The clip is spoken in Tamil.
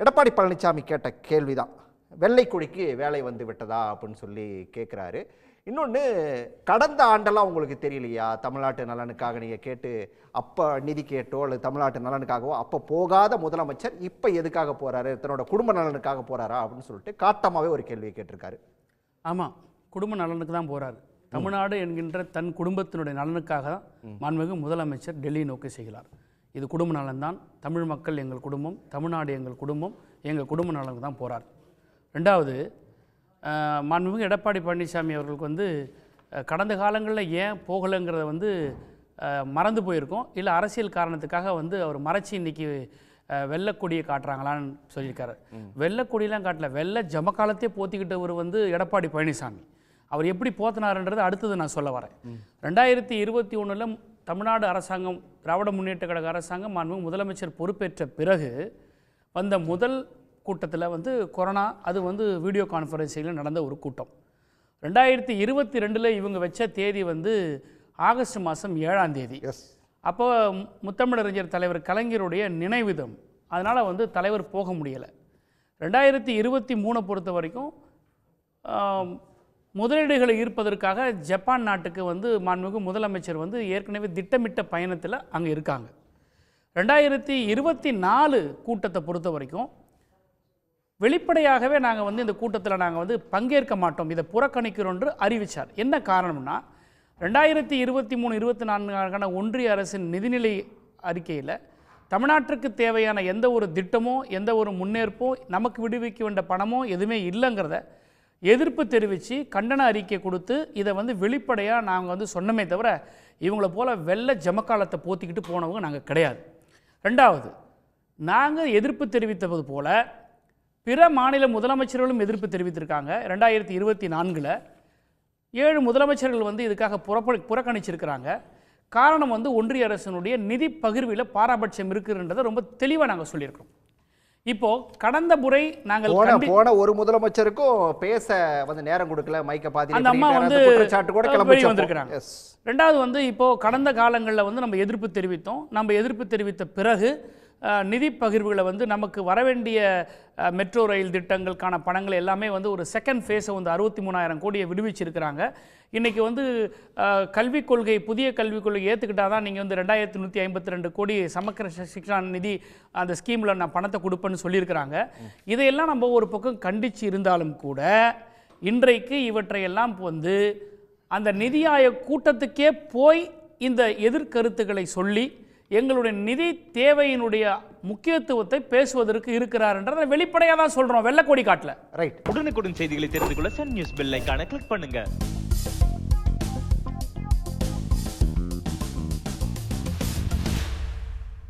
எடப்பாடி பழனிசாமி கேட்ட கேள்விதான். வெள்ளைக்குடிக்கு வேலை வந்து விட்டதா அப்படின்னு சொல்லி கேட்குறாரு இன்னொன்று கடந்த ஆண்டெல்லாம் உங்களுக்கு தெரியலையா? தமிழ்நாட்டு நலனுக்காக நீங்கள் கேட்டு அப்போ நிதி கேட்டோ அல்லது தமிழ்நாட்டு நலனுக்காகவோ அப்போ போகாத முதலமைச்சர் இப்போ எதுக்காக போறாரு? தன்னோட குடும்ப நலனுக்காக போறாரா? அப்படின்னு சொல்லிட்டு காட்டமாகவே ஒரு கேள்வியை கேட்டிருக்காரு. ஆமாம் குடும்ப நலனுக்கு தான் போறாரு. தமிழ்நாடு என்கின்ற தன் குடும்பத்தினுடைய நலனுக்காக தான் மாண்புமிகு முதலமைச்சர் டெல்லி நோக்கி செய்கிறார் இது குடும்ப நலன்தான். தமிழ் மக்கள் எங்கள் குடும்பம் தமிழ்நாடு எங்கள் குடும்பம் எங்கள் குடும்ப நலனுக்கு தான் போறார். ரெண்டாவது மாண்புமிகு எடப்பாடி பழனிசாமி அவர்களுக்கு வந்து கடந்த காலங்களில் ஏன் போகலைங்கிறத வந்து மறந்து போயிருக்கோம். இல்லை அரசியல் காரணத்துக்காக வந்து அவர் மறைச்சி இன்னைக்கு அஹ், வெள்ளைக்கொடியை காட்டுறாங்களான்னு சொல்லியிருக்காரு. வெள்ளைக்கொடியெல்லாம் காட்டல. வெள்ளை ஜமக்காலத்தையே போத்திக்கிட்டவர் வந்து எடப்பாடி பழனிசாமி. அவர் எப்படி போத்தினாருன்றது அடுத்தது நான் சொல்ல வரேன். ரெண்டாயிரத்தி இருபத்தி ஒன்றில் தமிழ்நாடு அரசாங்கம் திராவிட முன்னேற்ற கழக அரசாங்கம் மாண்புமிகு முதலமைச்சர் பொறுப்பேற்ற பிறகு வந்த முதல் கூட்டத்தில் வந்து கொரோனா அது வந்து வீடியோ கான்ஃபரன்சிங்கில் நடந்த ஒரு கூட்டம். ரெண்டாயிரத்தி இருபத்தி ரெண்டில் இவங்க வச்ச தேதி வந்து ஆகஸ்ட் மாதம் ஏழாம் தேதி. எஸ் அப்போ முத்தமிழறிஞர் தலைவர் கலைஞருடைய நினைவிதம். அதனால் வந்து தலைவர் போக முடியலை. ரெண்டாயிரத்தி இருபத்தி மூணை பொறுத்த வரைக்கும் முதலீடுகளை ஈர்ப்பதற்காக ஜப்பான் நாட்டுக்கு வந்து மாண்புமிகு முதலமைச்சர் வந்து ஏற்கனவே திட்டமிட்ட பயணத்தில் அங்கே இருக்காங்க. ரெண்டாயிரத்தி இருபத்தி நாலு கூட்டத்தை பொறுத்த வரைக்கும் வெளிப்படையாகவே நாங்கள் வந்து இந்த கூட்டத்தில் நாங்கள் வந்து பங்கேற்க மாட்டோம். இதை புறக்கணிக்கிறோம் என்று அறிவித்தார் என்ன காரணம்னா ரெண்டாயிரத்தி இருபத்தி மூணு இருபத்தி நான்கான ஒன்றிய அரசின் நிதிநிலை அறிக்கையில் தமிழ்நாட்டிற்கு தேவையான எந்த ஒரு திட்டமோ எந்த ஒரு முன்னேற்போ நமக்கு விடுவிக்க வேண்டிய பணமோ எதுவுமே இல்லைங்கிறத எதிர்ப்பு தெரிவித்து கண்டன அறிக்கை கொடுத்து இதை வந்து வெளிப்படையாக நாங்கள் வந்து சொன்னமே தவிர இவங்கள போல் வெள்ளை ஜமக்காலத்தை போத்திக்கிட்டு போனவங்க நாங்கள் கிடையாது. ரெண்டாவது நாங்கள் எதிர்ப்பு தெரிவித்தது போல் பிற மாநில முதலமைச்சர்களும் எதிர்ப்பு தெரிவித்திருக்காங்க. ரெண்டாயிரத்தி இருபத்தி நான்கில் ஏழு முதலமைச்சர்கள் வந்து இதுக்காக புறப்ப புறக்கணிச்சிருக்கிறாங்க. காரணம் வந்து ஒன்றிய அரசினுடைய நிதி பகிர்வில் பாராபட்சம் இருக்குன்றதை ரொம்ப தெளிவாக நாங்கள் சொல்லியிருக்கிறோம். இப்போ கடந்த முறை நாங்கள் போன ஒரு முதலமைச்சருக்கும் பேச வந்து நேரம் கொடுக்கல மைக்க பாதி அந்த அம்மா வந்து குற்றச்சாட்டு கூட கிளம்பி வந்திருக்கிறாங்க. ரெண்டாவது வந்து இப்போ கடந்த காலங்களில் வந்து நம்ம எதிர்ப்பு தெரிவித்தோம். நம்ம எதிர்ப்பு தெரிவித்த பிறகு நிதி பகிர்வுகளை வந்து நமக்கு வரவேண்டிய மெட்ரோ ரயில் திட்டங்களுக்கான பணங்கள் எல்லாமே வந்து ஒரு செகண்ட் ஃபேஸை வந்து அறுபத்தி மூணாயிரம் கோடியை விடுவிச்சிருக்கிறாங்க. இன்றைக்கி வந்து கல்விக் கொள்கை புதிய கல்விக் கொள்கை ஏற்றுக்கிட்டால் தான் நீங்கள் வந்து ரெண்டாயிரத்தி நூற்றி ஐம்பத்தி ரெண்டு கோடி சமக்கர சிக்ஷா நிதி அந்த ஸ்கீமில் நான் பணத்தை கொடுப்பேன்னு சொல்லியிருக்கிறாங்க. இதையெல்லாம் நம்ம ஒரு பக்கம் கண்டித்து இருந்தாலும் கூட இன்றைக்கு இவற்றையெல்லாம் வந்து அந்த நிதி ஆயோக் கூட்டத்துக்கே போய் இந்த எதிர்கருத்துக்களை சொல்லி எங்களுடைய நிதி தேவையினுடைய முக்கியத்துவத்தை பேசுவதற்கு இருக்கிறார் என்றதை வெளிப்படையாக தான் சொல்கிறோம் வெள்ளக்கோடி காட்டில். ரைட் உடனுக்குடன் செய்திகளை தெரிந்து கொள்ள சன் நியூஸ் பெல் ஐக்கான கிளிக் பண்ணுங்க.